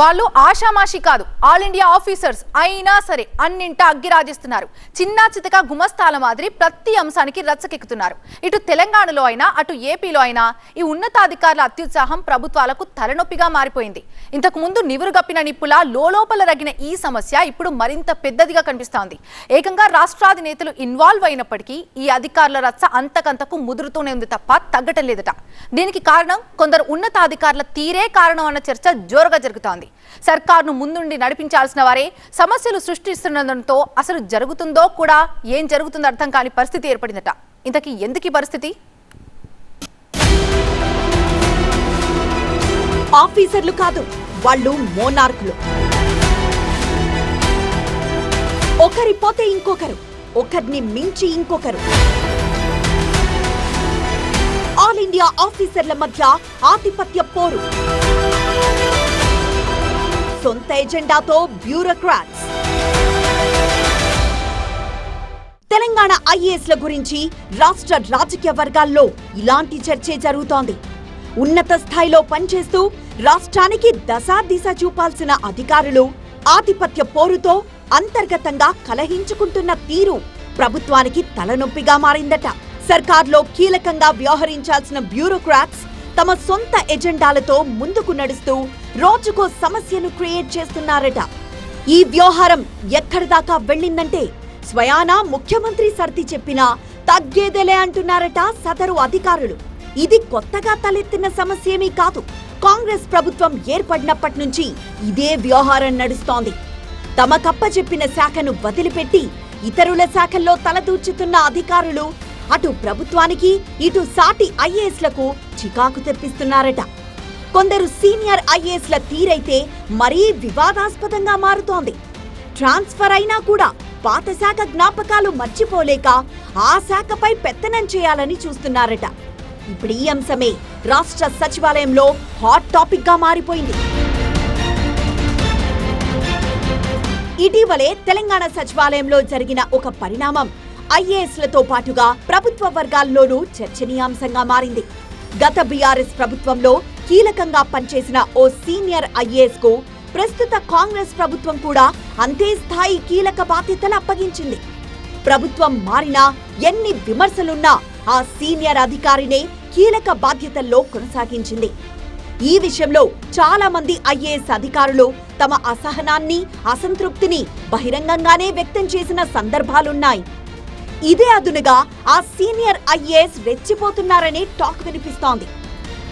వాళ్ళు ఆషామాషి కాదు ఆల్ ఇండియా ఆఫీసర్స్ అయినా సరే అన్నింట అగ్గిరాజిస్తున్నారు. చిన్న చితక గుమస్తాల మాదిరి ప్రతి అంశానికి రచ్చకెక్కుతున్నారు. ఇటు తెలంగాణలో అయినా అటు ఏపీలో అయినా ఈ ఉన్నతాధికారుల అత్యుత్సాహం ప్రభుత్వాలకు తలనొప్పిగా మారిపోయింది. ఇంతకు ముందు నివురుగప్పిన నిప్పులా లోలోపల రగిన ఈ సమస్య ఇప్పుడు మరింత పెద్దదిగా కనిపిస్తోంది. ఏకంగా రాష్ట్రాధినేతలు ఇన్వాల్వ్ అయినప్పటికీ ఈ అధికారుల రచ్చ అంతకంతకు ముదురుతూనే ఉంది తప్ప తగ్గటం లేదట. దీనికి కారణం కొందరు ఉన్నతాధికారుల తీరే కారణం అన్న చర్చ జోరుగా జరుగుతోంది. సర్కార్ను ముందుండి నడిపించాల్సిన వారే సమస్యలు సృష్టిస్తున్నందుతో అసలు జరుగుతుందో కూడా ఏం జరుగుతుందో అర్థం కాని పరిస్థితి ఏర్పడిందట. ఇంతకీ ఎందుకు ఈ పరిస్థితి? ఆఫీసర్లు కాదు వాళ్ళు మోనార్కులు. ఒకరి పోతే ఇంకొకరు ఒకరిని మించి ఇంకొకరు. ఆల్ ఇండియా ఆఫీసర్ల మధ్య ఆధిపత్య పోరు. సొంత ఎజెండాతో బ్యూరోక్రాట్స్. తెలంగాణ ఐఏఎస్ల గురించి రాష్ట్ర రాజకీయ వర్గాల్లో ఇలాంటి చర్చే జరుగుతోంది. ఉన్నత స్థాయిలో పనిచేస్తూ రాష్ట్రానికి దశా దిశ చూపాల్సిన అధికారులు ఆధిపత్య పోరుతో అంతర్గతంగా కలహించుకుంటున్న తీరు ప్రభుత్వానికి తలనొప్పిగా మారిందట. సర్కార్లో కీలకంగా వ్యవహరించాల్సిన బ్యూరోక్రాట్స్ తమ సొంత ఎజెండాలతో ముందుకు నడుస్తూ రోజుకో సమస్యను క్రియేట్ చేస్తున్నారట. ఈ వ్యవహారం ఎక్కడి దాకా వెళ్ళిందంటే స్వయానా ముఖ్యమంత్రి సర్ది చెప్పినా తగ్గేదేలే అంటున్నారట సదరు అధికారులు. ఇది కొత్తగా తలెత్తిన సమస్యేమీ కాదు. కాంగ్రెస్ ప్రభుత్వం ఏర్పడినప్పటి నుంచి ఇదే వ్యవహారం నడుస్తోంది. తమకప్పచెప్పిన శాఖను వదిలిపెట్టి ఇతరుల శాఖల్లో తలదూర్చుతున్న అధికారులు అటు ప్రభుత్వానికి ఇటు సాటి ఐఏఎస్లకు చికాకు తెప్పిస్తున్నారట. కొందరు సీనియర్ ఐఏఎస్ల తీరైతే మరీ వివాదాస్పదంగా మారుతోంది. ట్రాన్స్ఫర్ అయినా కూడా పాత శాఖ జ్ఞాపకాలు మర్చిపోలేక ఆ శాఖపై పెత్తనం చేయాలని చూస్తున్నారట. ఇప్పుడు ఈ అంశమే రాష్ట్ర సచివాలయంలో హాట్ టాపిక్గా మారిపోయింది. ఇటీవలే తెలంగాణ సచివాలయంలో జరిగిన ఒక పరిణామం ఐఏఎస్లతో పాటుగా ప్రభుత్వ వర్గాల్లోనూ చర్చనీయాంశంగా మారింది. గత బీఆర్ఎస్ ప్రభుత్వంలో కీలకంగా పనిచేసిన ఓ సీనియర్ ఐఏఎస్కు ప్రస్తుత కాంగ్రెస్ ప్రభుత్వం కూడా అంతే స్థాయి కీలక బాధ్యతలు అప్పగించింది. ప్రభుత్వం మారినా ఎన్ని విమర్శలున్నా ఆ సీనియర్ అధికారినే కీలక బాధ్యతల్లో కొనసాగించింది. ఈ విషయంలో చాలా మంది ఐఏఎస్ అధికారులు తమ అసహనాన్ని అసంతృప్తిని బహిరంగంగానే వ్యక్తం చేసిన సందర్భాలున్నాయి. ఇదే అదునుగా ఆ సీనియర్ ఐఏఎస్ రెచ్చిపోతున్నారనే టాక్ వినిపిస్తోంది.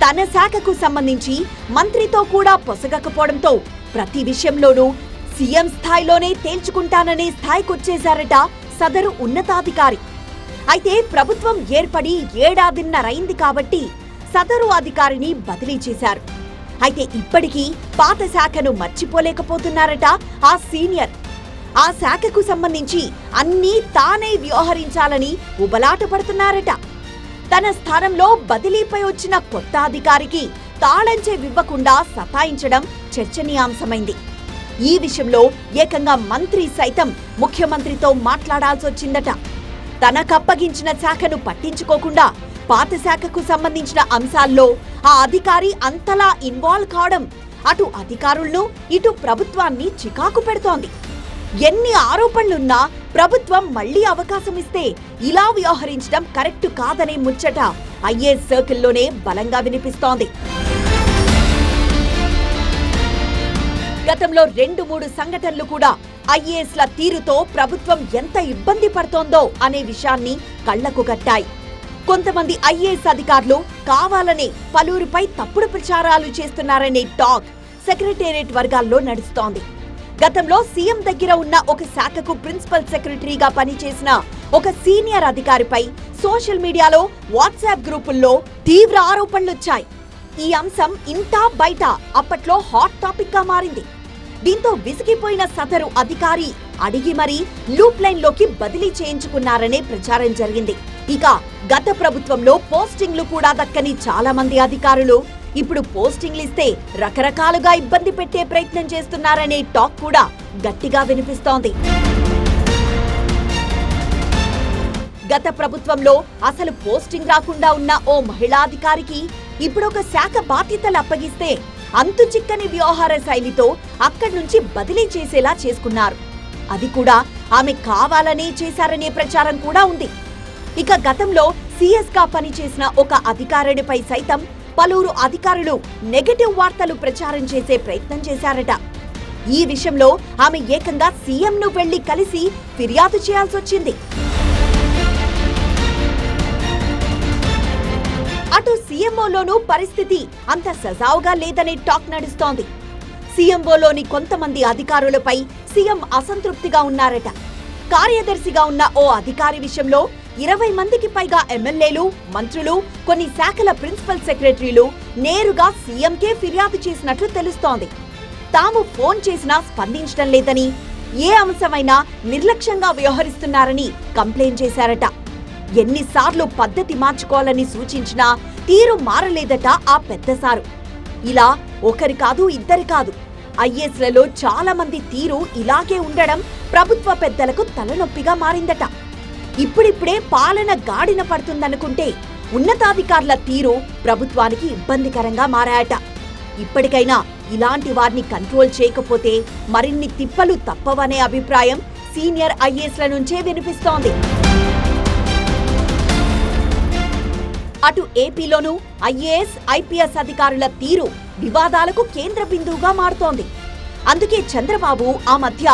తన శాఖకు సంబంధించి మంత్రితో కూడా పొసగకపోవడంతో ప్రతి విషయంలోనూ సీఎం స్థాయిలోనే తేల్చుకుంటాననే స్థాయికొచ్చేశారట సదరు ఉన్నతాధికారి. అయితే ప్రభుత్వం ఏర్పడి ఏడాదిన్నరైంది కాబట్టి సదరు అధికారిని బదిలీ చేశారు. అయితే ఇప్పటికీ పాత శాఖను మర్చిపోలేకపోతున్నారట ఆ సీనియర్. ఆ శాఖకు సంబంధించి అన్నీ తానే వ్యవహరించాలని ఉబలాట పడుతున్నారట తన స్థానంలో బదిలీపై వచ్చిన కొత్త అధికారికి తాళంచే ఇవ్వకుండా సతాయించడం చర్చనీయాంశమైంది. ఈ విషయంలో ఏకంగా మంత్రి సైతం ముఖ్యమంత్రితో మాట్లాడాల్సొచ్చిందట తనకప్పగించిన శాఖను పట్టించుకోకుండా పాత శాఖకు సంబంధించిన అంశాల్లో ఆ అధికారి అంతలా ఇన్వాల్వ్ కావడం అటు అధికారులను ఇటు ప్రభుత్వాన్ని చికాకు పెడుతోంది. ఎన్ని ఆరోపణలున్నా ప్రభుత్వం మళ్ళీ అవకాశం ఇస్తే ఇలా వ్యవహరించడం కరెక్ట్ కాదనే ముచ్చట ఐఏఎస్ సర్కిల్లోనే బలంగా వినిపిస్తోంది. గతంలో రెండు మూడు సంఘటనలు కూడా ఐఏఎస్ల తీరుతో ప్రభుత్వం ఎంత ఇబ్బంది పడుతోందో అనే విషయాన్ని కళ్ళకు కట్టాయి. కొంతమంది ఐఏఎస్ అధికారులు కావాలనే పలువురిపై తప్పుడు ప్రచారాలు చేస్తున్నారనే టాక్ సెక్రటేరియట్ వర్గాల్లో నడుస్తోంది. గతంలో సీఎం దగ్గర ఉన్న ఒక శాఖకు ప్రిన్సిపల్ సెక్రటరీగా పనిచేసిన ఒక సీనియర్ అధికారిపై సోషల్ మీడియాలో వాట్సాప్ గ్రూపుల్లో తీవ్ర ఆరోపణలొచ్చాయి. ఈ అంశం ఇంటా బయట అప్పట్లో హాట్ టాపిక్గా మారింది. దీంతో విసిగిపోయిన సదరు అధికారి అడిగి మరీ లూప్ లైన్లోకి బదిలీ చేయించుకున్నారనే ప్రచారం జరిగింది. ఇక గత ప్రభుత్వంలో పోస్టింగ్లు కూడా దక్కని చాలా మంది అధికారులు ఇప్పుడు పోస్టింగ్లు ఇస్తే రకరకాలుగా ఇబ్బంది పెట్టే ప్రయత్నం చేస్తున్నారనే టాక్ కూడా గట్టిగా వినిపిస్తోంది. గత ప్రభుత్వంలో అసలు పోస్టింగ్ రాకుండా ఉన్న ఓ మహిళాధికారికి ఇప్పుడు ఒక శాఖ బాధ్యతలు అప్పగిస్తే అంతు చిక్కని వ్యవహార శైలితో అక్కడి నుంచి బదిలీ చేసేలా చేసుకున్నారు. అది కూడా ఆమె కావాలనే చేశారనే ప్రచారం కూడా ఉంది. ఇక గతంలో సీఎస్గా పనిచేసిన ఒక అధికారుడిపై సైతం పలువురు అధికారులు నెగటివ్ వార్తలు ప్రచారం చేసే ప్రయత్నం చేశారట. ఈ విషయంలో ఆమె ఏకంగా సీఎం ను వెళ్ళి కలిసి ఫిర్యాదు చేయాల్సి వచ్చింది. అటు సీఎంఓలోనూ పరిస్థితి అంత సజావుగా లేదనే టాక్ నడుస్తోంది. సీఎంఓలోని కొంతమంది అధికారులపై సీఎం అసంతృప్తిగా ఉన్నారట. కార్యదర్శిగా ఉన్న ఓ అధికారి విషయంలో ఇరవై మందికి పైగా ఎమ్మెల్యేలు మంత్రులు కొన్ని శాఖల ప్రిన్సిపల్ సెక్రటరీలు నేరుగా సీఎంకే ఫిర్యాదు చేసినట్లు తెలుస్తోంది. తాము ఫోన్ చేసినా స్పందించడం లేదని ఏ అంశమైనా నిర్లక్ష్యంగా వ్యవహరిస్తున్నారని కంప్లైంట్ చేశారట. ఎన్నిసార్లు పద్ధతి మార్చుకోవాలని సూచించినా తీరు మారలేదట ఆ పెద్ద సారు. ఇలా ఒకరి కాదు ఇద్దరి కాదు. ఐఏఎస్లలో చాలా మంది తీరు ఇలాగే ఉండడం ప్రభుత్వ పెద్దలకు తలనొప్పిగా మారిందట. ఇప్పుడిప్పుడే పాలన గాడిన పడుతుందనుకుంటే ఉన్నతాధికారుల తీరు ప్రభుత్వానికి ఇబ్బందికరంగా మారాయట. ఇప్పటికైనా ఇలాంటి వారిని కంట్రోల్ చేయకపోతే మరిన్ని తిప్పలు తప్పవనే అభిప్రాయం సీనియర్ ఐఏఎస్ల నుంచే వినిపిస్తోంది. అటు ఏపీలోనూ ఐఏఎస్ ఐపీఎస్ అధికారుల తీరు వివాదాలకు కేంద్ర బిందువుగా మారుతోంది. అందుకే చంద్రబాబు ఆ మధ్య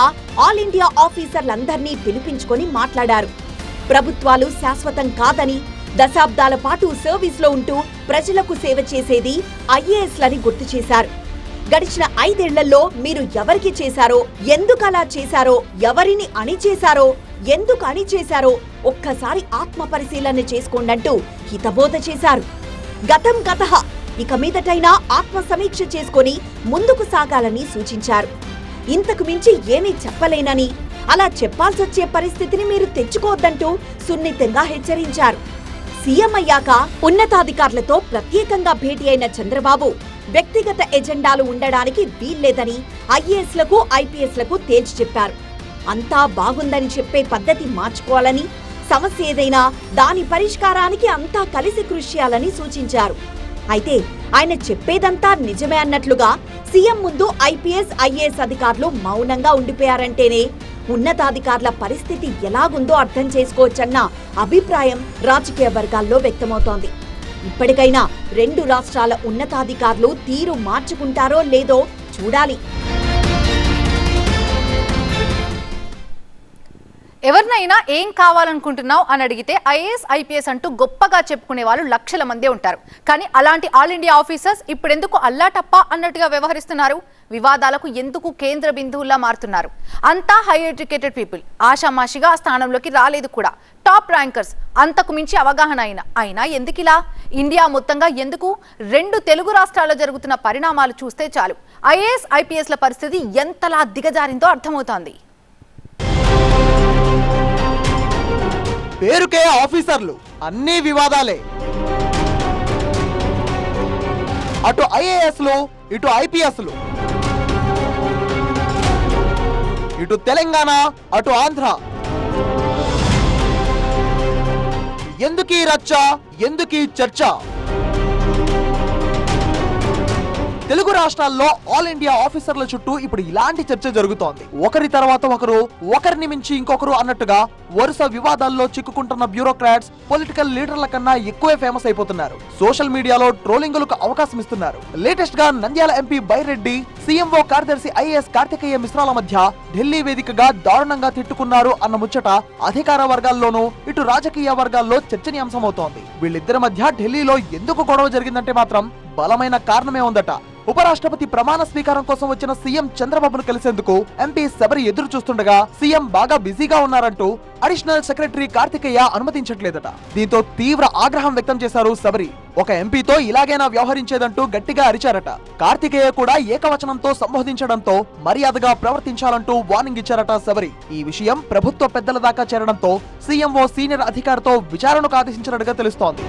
ఆల్ ఇండియా ఆఫీసర్లందర్నీ పిలిపించుకొని మాట్లాడారు. ప్రభుత్వాలు శాశ్వతం కాదని దశాబ్దాల పాటు సర్వీస్లో ఉంటూ ప్రజలకు సేవ చేసేది ఐఏఎస్లని గుర్తు చేశారు. గడిచిన ఐదేళ్ళలో మీరు ఎవరికి చేశారో ఎందుకు అలా చేశారో ఎవరిని అణిచేశారో ఎందుకు అణిచేశారో ఒక్కసారి ఆత్మ పరిశీలన చేసుకోండంటూ హితబోధ చేశారు. గతం గత ఇక మీదటైనా ఆత్మ సమీక్ష చేసుకొని ముందుకు సాగాలని సూచించారు. ఇంతకు మించి ఏమీ చెప్పలేనని అలా చెప్పాల్సొచ్చే పరిస్థితిని మీరు తెచ్చుకోవద్దంటూ సున్నితంగా హెచ్చరించారు. సీఎం అయ్యాక ఉన్నతాధికారులతో ప్రత్యేకంగా భేటీ అయిన చంద్రబాబు వ్యక్తిగత ఎజెండాలు ఉండడానికి వీల్లేదని ఐఏఎస్లకు ఐపీఎస్లకు తేల్చి చెప్పారు. అంతా బాగుందని చెప్పే పద్ధతి మార్చుకోవాలని సమస్య ఏదైనా దాని పరిష్కారానికి అంతా కలిసి కృషి చేయాలని సూచించారు. అయితే ఆయన చెప్పేదంతా నిజమే అన్నట్లుగా సీఎం ముందు ఐపీఎస్ ఐఏఎస్ అధికారులు మౌనంగా ఉండిపోయారంటేనే ఉన్నతాధికారుల పరిస్థితి ఎలాగుందో అర్థం చేసుకోవచ్చన్న అభిప్రాయం రాజకీయ వర్గాల్లో వ్యక్తమవుతోంది. ఇప్పటికైనా రెండు రాష్ట్రాల ఉన్నతాధికారులు తీరు మార్చుకుంటారో లేదో చూడాలి. ఎవరినైనా ఏం కావాలనుకుంటున్నావు అని అడిగితే ఐఏఎస్ ఐపీఎస్ అంటూ గొప్పగా చెప్పుకునే వాళ్ళు లక్షల మందే ఉంటారు. కానీ అలాంటి ఆల్ ఇండియా ఆఫీసర్స్ ఇప్పుడెందుకు అల్లాటప్ప అన్నట్టుగా వ్యవహరిస్తున్నారు? వివాదాలకు ఎందుకు కేంద్ర బిందువులా మారుతున్నారు? అంతా హై ఎడ్యుకేటెడ్ పీపుల్. ఆషామాషిగా ఆ స్థానంలోకి రాలేదు కూడా. టాప్ ర్యాంకర్స్ అంతకు మించి అవగాహన అయిన అయినా ఎందుకిలా ఇండియా మొత్తంగా ఎందుకు? రెండు తెలుగు రాష్ట్రాల్లో జరుగుతున్న పరిణామాలు చూస్తే చాలు. ఐఏఎస్ ఐపీఎస్ల పరిస్థితి ఎంతలా దిగజారిందో అర్థమవుతోంది. పేరుకే ఆఫీసర్లు. అన్ని వివాదాలే. అటు ఐఏఎస్లు ఇటు ఐపీఎస్లు. ఇటు తెలంగాణ అటు ఆంధ్ర. ఎందుకీ రచ్చ? ఎందుకీ చర్చ? తెలుగు రాష్ట్రాల్లో ఆల్ ఇండియా ఆఫీసర్ల చుట్టూ ఇప్పుడు ఇలాంటి చర్చ జరుగుతోంది. ఒకరి తర్వాత ఒకరు ఒకరిని మించి ఇంకొకరు అన్నట్టుగా వరుస వివాదాల్లో చిక్కుకుంటున్న బ్యూరోక్రాట్స్ పొలిటికల్ లీడర్ల కన్నా ఎక్కువే ఫేమస్ అయిపోతున్నారు. సోషల్ మీడియాలో ట్రోలింగులకు అవకాశం ఇస్తున్నారు. లేటెస్ట్గా నంద్యాల ఎంపీ బైరెడ్డి సీఎంఓ కార్యదర్శి ఐఏఎస్ కార్తికేయ మిశ్రాల మధ్య ఢిల్లీ వేదికగా దారుణంగా తిట్టుకున్నారు అన్న ముచ్చట అధికార వర్గాల్లోనూ ఇటు రాజకీయ వర్గాల్లో చర్చనీయాంశమవుతోంది. వీళ్ళిద్దరి మధ్య ఢిల్లీలో ఎందుకు గొడవ జరిగిందంటే మాత్రం బలమైన కారణమే ఉందట. ఉపరాష్ట్రపతి ప్రమాణ స్వీకారం కోసం వచ్చిన సీఎం చంద్రబాబును కలిసేందుకు ఎంపీ శబరి ఎదురు చూస్తుండగా సీఎం బాగా బిజీగా ఉన్నారంటూ అడిషనల్ సెక్రటరీ కార్తికేయ అనుమతించట్లేదట. దీంతో తీవ్ర ఆగ్రహం వ్యక్తం చేశారు శబరి. ఒక ఎంపీతో ఇలాగైనా వ్యవహరించేదంటూ గట్టిగా అరిచారట. కార్తికేయ కూడా ఏకవచనంతో సంబోధించడంతో మర్యాదగా ప్రవర్తించాలంటూ వార్నింగ్ ఇచ్చారట శబరి. ఈ విషయం ప్రభుత్వ పెద్దల దాకా చేరడంతో సీఎంఓ సీనియర్ అధికారితో విచారణకు ఆదేశించినట్టుగా తెలుస్తోంది.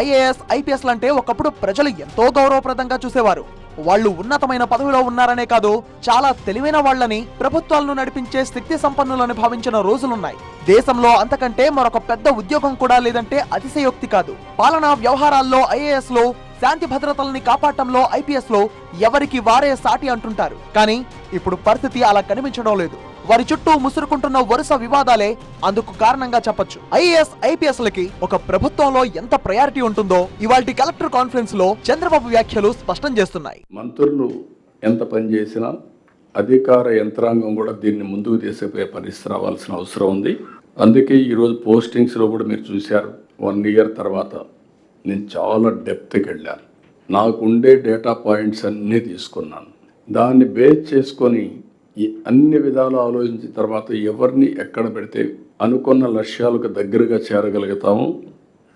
ఐఏఎస్ ఐపీఎస్ అంటే ఒకప్పుడు ప్రజలు ఎంతో గౌరవప్రదంగా చూసేవారు. వాళ్ళు ఉన్నతమైన పదవిలో ఉన్నారనే కాదు చాలా తెలివైన వాళ్ళని ప్రభుత్వాలను నడిపించే శక్తి సంపన్నులని భావించిన రోజులున్నాయి. దేశంలో అంతకంటే మరొక పెద్ద ఉద్యోగం కూడా లేదంటే అతిశయోక్తి కాదు. పాలనా వ్యవహారాల్లో ఐఏఎస్లో శాంతి భద్రతల్ని కాపాడటంలో ఐపీఎస్లో ఎవరికి వారే సాటి అంటుంటారు. కానీ ఇప్పుడు పరిస్థితి అలా కనిపించడం లేదు. వారి చుట్టూ ముసురుకుంటున్న వరుస వివాదాలే అందుకు కారణంగా చెప్పొచ్చు. ఐఏఎస్ ఐపీఎస్ లకి ఒక ప్రభుత్వంలో ఎంత ప్రయారిటీ ఉంటుందో ఇవాటి కలెక్టర్ కాన్ఫరెన్స్లో చంద్రబాబు వ్యాఖ్యలు స్పష్టం చేస్తున్నాయి. మంత్రులు ఎంత పని చేసినా అధికార యంత్రాంగం కూడా దీన్ని ముందుకు తీసుకుపోయే పరిస్థితి రావాల్సిన అవసరం ఉంది. అందుకే ఈరోజు పోస్టింగ్స్లో కూడా మీరు చూశారు. వన్ ఇయర్ తర్వాత నేను చాలా డెప్త్కి వెళ్ళాను. నాకు ఉండే డేటా పాయింట్స్ అన్నీ తీసుకున్నాను. దాన్ని బేస్ చేసుకొని అన్ని విధాలు ఆలోచించిన తర్వాత ఎవరిని ఎక్కడ పెడితే అనుకున్న లక్ష్యాలకు దగ్గరగా చేరగలుగుతాము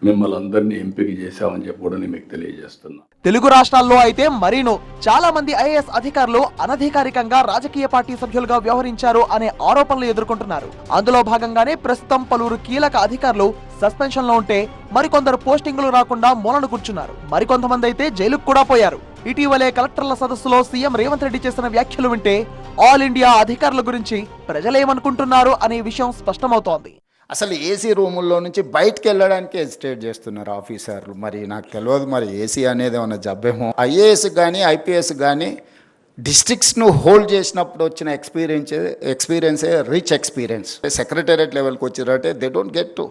మిమ్మల్ని అందరినీ ఎంపిక చేశామని చెప్పి కూడా నేను మీకు తెలియజేస్తున్నా. తెలుగు రాష్ట్రాల్లో అయితే మరీను చాలా మంది ఐఏఎస్ అధికారులు అనధికారికంగా రాజకీయ పార్టీ సభ్యులుగా వ్యవహరించారు అనే ఆరోపణలు ఎదుర్కొంటున్నారు. అందులో భాగంగానే ప్రస్తుతం పలువురు కీలక అధికారులు సస్పెన్షన్లో ఉంటే మరికొందరు పోస్టింగులు రాకుండా మూలను కూర్చున్నారు. మరికొంతమంది అయితే జైలుకు కూడా పోయారు. ఇటీవలే కలెక్టర్ల సదస్సులో సీఎం రేవంత్ రెడ్డి చేసిన వ్యాఖ్యలు వింటే ఆల్ ఇండియా అధికారుల గురించి ప్రజలేమనుకుంటున్నారు అనే విషయం స్పష్టమవుతోంది. అసలు ఏసీ రూముల్లో నుంచి బయటకు వెళ్ళడానికి హెజిటేట్ చేస్తున్నారు ఆఫీసర్లు. మరి నాకు తెలియదు మరి ఏసీ అనేది ఏమైనా జబ్బేమో. ఐఏఎస్ కానీ ఐపీఎస్ కానీ డిస్ట్రిక్ట్స్ను హోల్డ్ చేసినప్పుడు వచ్చిన ఎక్స్పీరియన్స్ ఎక్స్పీరియన్సే రిచ్ ఎక్స్పీరియన్స్ సెక్రటేరియట్ లెవెల్కి వచ్చారంటే they don't get to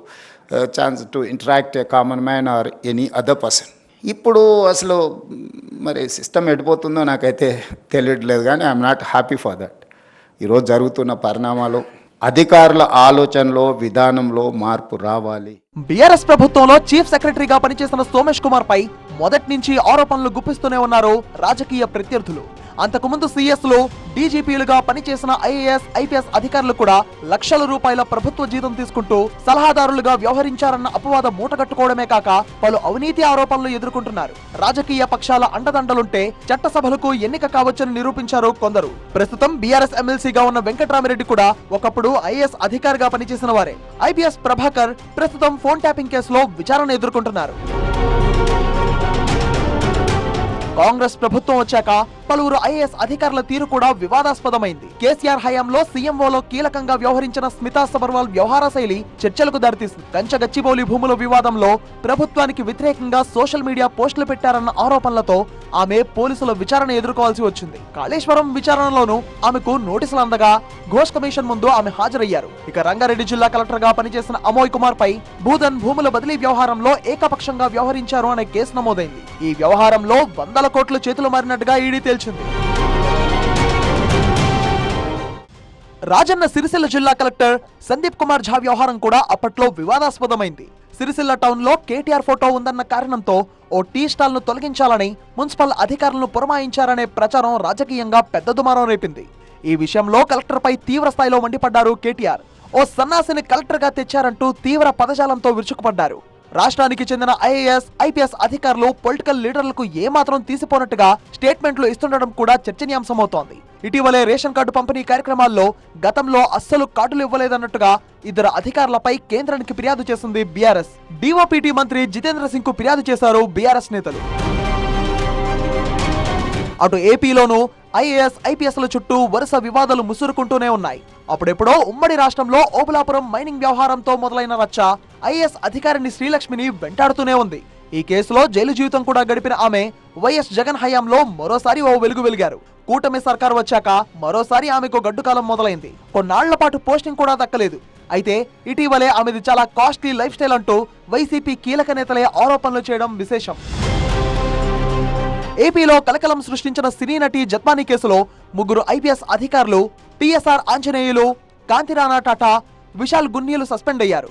chance to interact a common man or any other person ఇప్పుడు అసలు మరి సిస్టమ్ ఎడిపోతుందో నాకైతే తెలియట్లేదు కానీ I'm not happy for that ఈరోజు జరుగుతున్న పరిణామాలు అధికారుల ఆలోచనలో విధానంలో మార్పు రావాలి. బీఆర్ఎస్ ప్రభుత్వంలో చీఫ్ సెక్రటరీగా పనిచేసిన సోమేష్ కుమార్ పై మొదటి నుంచి ఆరోపణలు గుప్పిస్తూనే ఉన్నారు రాజకీయ ప్రత్యర్థులు. అంతకుముందు సీఎస్లో డీజీపీలుగా పనిచేసిన ఐఏఎస్ ఐపీఎస్ అధికారులు కూడా లక్షల రూపాయల ప్రభుత్వ జీతం తీసుకుంటూ సలహాదారులుగా వ్యవహరించారన్న అపవాదం మూటగట్టుకోవడమే కాక పలు అవినీతి ఆరోపణలు ఎదుర్కొంటున్నారు. రాజకీయ పక్షాల అండదండలుంటే చట్టసభలకు ఎన్నిక కావచ్చని నిరూపించారు కొందరు. ప్రస్తుతం బీఆర్ఎస్ ఎమ్మెల్సీగా ఉన్న వెంకటరామిరెడ్డి కూడా ఒకప్పుడు ఐఏఎస్ అధికారిగా పనిచేసిన వారే. ఐపీఎస్ ప్రభాకర్ ప్రస్తుతం ఫోన్ ట్యాపింగ్ కేసులో విచారణ ఎదుర్కొంటున్నారు. కాంగ్రెస్ ప్రభుత్వం వచ్చాక పలువురు ఐఏఎస్ అధికారుల తీరు కూడా వివాదాస్పదమైంది. కేసీఆర్ హయాంలో సీఎంఓలో కీలకంగా వ్యవహరించిన స్మితా సబర్వాల్ వ్యవహార శైలి చర్చలకు దారితీసింది. కంచ గచ్చిబౌలి భూముల వివాదంలో ప్రభుత్వానికి వ్యతిరేకంగా సోషల్ మీడియా పోస్టులు పెట్టారన్న ఆరోపణలతో ఆమె పోలీసుల విచారణ ఎదుర్కోవాల్సి వచ్చింది. కాళేశ్వరం విచారణలోనూ ఆమెకు నోటీసులు అందగా ఘోష్ కమిషన్ ముందు ఆమె హాజరయ్యారు. ఇక రంగారెడ్డి జిల్లా కలెక్టర్గా పనిచేసిన అమోయ్ కుమార్ పై భూధన్ భూముల బదిలీ వ్యవహారంలో ఏకపక్షంగా వ్యవహరించారు అనే కేసు నమోదైంది. ఈ వ్యవహారంలో వందల కోట్లు చేతులు మారినట్టుగా ఈడీ తేల్చింది. రాజన్న సిరిసిల్ల జిల్లా కలెక్టర్ సందీప్ కుమార్ ఝా వ్యవహారం కూడా అప్పట్లో వివాదాస్పదమైంది. సిరిసిల్ల టౌన్లో కేటీఆర్ ఫోటో ఉందన్న కారణంతో ఓ టీ స్టాల్ను తొలగించాలని మున్సిపల్ అధికారులను పురమాయించారనే ప్రచారం రాజకీయంగా పెద్ద దుమారం రేపింది. ఈ విషయంలో కలెక్టర్ పై తీవ్ర స్థాయిలో మండిపడ్డారు కేటీఆర్. ఓ సన్నాసిని కలెక్టర్గా తెచ్చారంటూ తీవ్ర పదజాలంతో విరుచుకుపడ్డారు. రాష్ట్రానికి చెందిన ఐఏఎస్ ఐపీఎస్ అధికారులు పొలిటికల్ లీడర్లకు ఏమాత్రం తీసిపోనట్టుగా స్టేట్మెంట్లు ఇస్తుండడం కూడా చర్చనీయాంశమవుతోంది. ఇటీవలే రేషన్ కార్డు పంపిణీ కార్యక్రమాల్లో గతంలో అస్సలు కార్డులు ఇవ్వలేదన్నట్టుగా ఇద్దరు అధికారులపై కేంద్రానికి ఫిర్యాదు చేసింది బీఆర్ఎస్. డీఓపీటీ మంత్రి జితేంద్ర సింగ్కు ఫిర్యాదు చేశారు బీఆర్ఎస్ నేతలు. అటు ఏపీలోనూ ఐఏఎస్ ఐపీఎస్ల చుట్టూ వరుస వివాదాలు ముసురుకుంటూనే ఉన్నాయి. అప్పుడెప్పుడో ఉమ్మడి రాష్ట్రంలో ఓబులాపురం మైనింగ్ వ్యవహారంతో మొదలైన రచ్చ ఐఏఎస్ అధికారిని శ్రీలక్ష్మిని వెంటాడుతూనే ఉంది. ఈ కేసులో జైలు జీవితం కూడా గడిపిన ఆమె వైఎస్ జగన్ హయాంలో మరోసారి ఓ వెలుగు వెలిగారు. కూటమి సర్కార్ వచ్చాక మరోసారి ఆమెకు గడ్డుకాలం మొదలైంది. కొన్నాళ్ళ పాటు పోస్టింగ్ కూడా దక్కలేదు. అయితే ఇటీవలే ఆమెది చాలా కాస్ట్లీ లైఫ్ స్టైల్ అంటూ వైసీపీ కీలక నేతలే ఆరోపణలు చేయడం విశేషం. ఏపీలో కలకలం సృష్టించిన సినీ నటి జత్మాని కేసులో ముగ్గురు ఐపీఎస్ అధికారులు టీఎస్ఆర్ ఆంజనేయులు కాంతిరాణా టాటా విశాల్ గున్నీలు సస్పెండ్ అయ్యారు.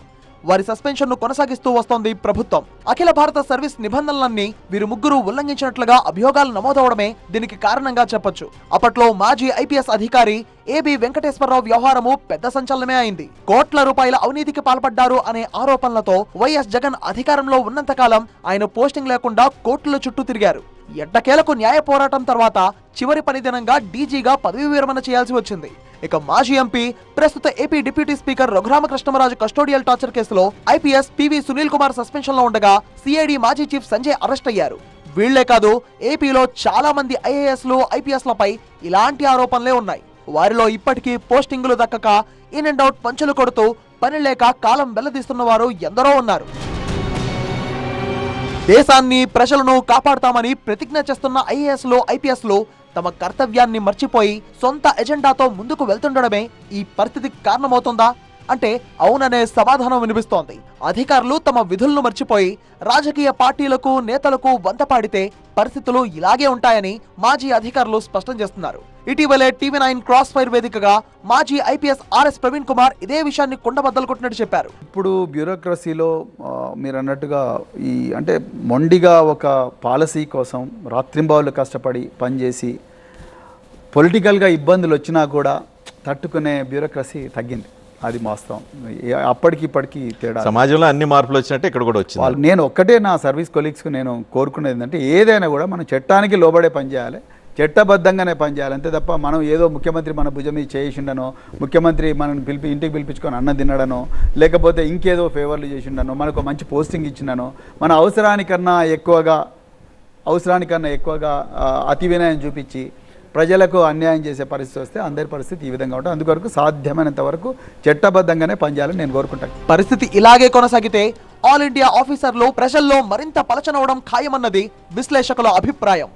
వారి సస్పెన్షన్ను కొనసాగిస్తూ వస్తోంది ప్రభుత్వం. అఖిల భారత సర్వీస్ నిబంధనలన్నీ వీరు ముగ్గురు ఉల్లంఘించినట్లుగా అభియోగాలు నమోదవడమే దీనికి కారణంగా చెప్పొచ్చు. అప్పట్లో మాజీ ఐపీఎస్ అధికారి ఏబి వెంకటేశ్వరరావు వ్యవహారము పెద్ద సంచలనమే అయింది. కోట్ల రూపాయల అవినీతికి పాల్పడ్డారు అనే ఆరోపణలతో వైఎస్ జగన్ అధికారంలో ఉన్నంతకాలం ఆయన పోస్టింగ్ లేకుండా కోర్టుల చుట్టూ తిరిగారు. ఎట్టకేలకు న్యాయ పోరాటం తర్వాత చివరి పనిదినంగా డీజీగా పదవి విరమణ చేయాల్సి వచ్చింది. ఇక మాజీ ఎంపీ ప్రస్తుత AP deputy speaker Raghuramakrishnamraju custodial torture కేసులో ఐపీఎస్ పివి సునీల్ కుమార్ సస్పెన్షన్లో ఉండగా సిఐడి మాజీ చీఫ్ సంజయ్ అరెస్ట్ అయ్యారు. వీళ్ళే కాదు ఏపీలో చాలా మంది ఐఏఎస్లు ఐపీఎస్లపై ఇలాంటి ఆరోపణలే ఉన్నాయి. వారిలో ఇప్పటికీ పోస్టింగులు దక్కక ఇన్ అండ్ అవుట్ పంచులు కొడుతూ పని లేక కాలం వెల్లదీస్తున్న వారు ఎందరో ఉన్నారు. దేశాన్ని ప్రజలను కాపాడుతామని ప్రతిజ్ఞ చేస్తున్న ఐఏఎస్లో ఐపీఎస్లో తమ కర్తవ్యాన్ని మర్చిపోయి సొంత ఎజెండాతో ముందుకు వెళ్తుండడమే ఈ పరిస్థితికి కారణమవుతుందా? అంటే అవుననే సమాధానం వినిపిస్తోంది. అధికారులు తమ విధులను మర్చిపోయి రాజకీయ పార్టీలకు నేతలకు వంతపాడితే పరిస్థితులు ఇలాగే ఉంటాయని మాజీ అధికారులు స్పష్టం చేస్తున్నారు. ఇటీవలే టీవీ నైన్ క్రాస్ ఫైర్ వేదికగా మాజీ ఐపీఎస్ ఆర్ఎస్ ప్రవీణ్ కుమార్ ఇదే విషయాన్ని కుండబద్దలు కొట్టినట్టు చెప్పారు. ఇప్పుడు బ్యూరోక్రసీలో మీరు అన్నట్టుగా ఈ అంటే మొండిగా ఒక పాలసీ కోసం రాత్రింబావులు కష్టపడి పనిచేసి పొలిటికల్గా ఇబ్బందులు వచ్చినా కూడా తట్టుకునే బ్యూరోక్రసీ తగ్గింది. అది వాస్తవం. ఏ- అప్పటికి ఇప్పటికి తేడా. సమాజంలో అన్ని మార్పులు వచ్చినట్టే ఇక్కడ కూడా వచ్చింది. వాళ్ళు నేను ఒక్కటే నా సర్వీస్ కొలీగ్స్కి నేను కోరుకునేది ఏంటంటే ఏదైనా కూడా మనం చట్టానికి లోబడే పని చేయాలి చట్టబద్ధంగానే పని చేయాలి. అంతే తప్ప మనం ఏదో ముఖ్యమంత్రి మన భుజం మీద చేసిండనో ముఖ్యమంత్రి మనల్ని పిలిపి ఇంటికి పిలిపించుకొని అన్నం తినడనో లేకపోతే ఇంకేదో ఫేవర్లు చేసిండనో మనకు మంచి పోస్టింగ్ ఇచ్చిండనో మన అవసరానికన్నా ఎక్కువగా అవసరానికన్నా ఎక్కువగా అతి వినయం చూపించి ప్రజలకు అన్యాయం చేసే పరిస్థితి వస్తే అందరి పరిస్థితి ఈ విధంగా ఉంటుంది. అందువరకు సాధ్యమైనంత వరకు చట్టబద్ధంగానే పనిచేయాలని నేను కోరుకుంటాను. పరిస్థితి ఇలాగే కొనసాగితే ఆల్ ఇండియా ఆఫీసర్లు ప్రజల్లో మరింత పలచనవడం ఖాయమన్నది విశ్లేషకుల అభిప్రాయం.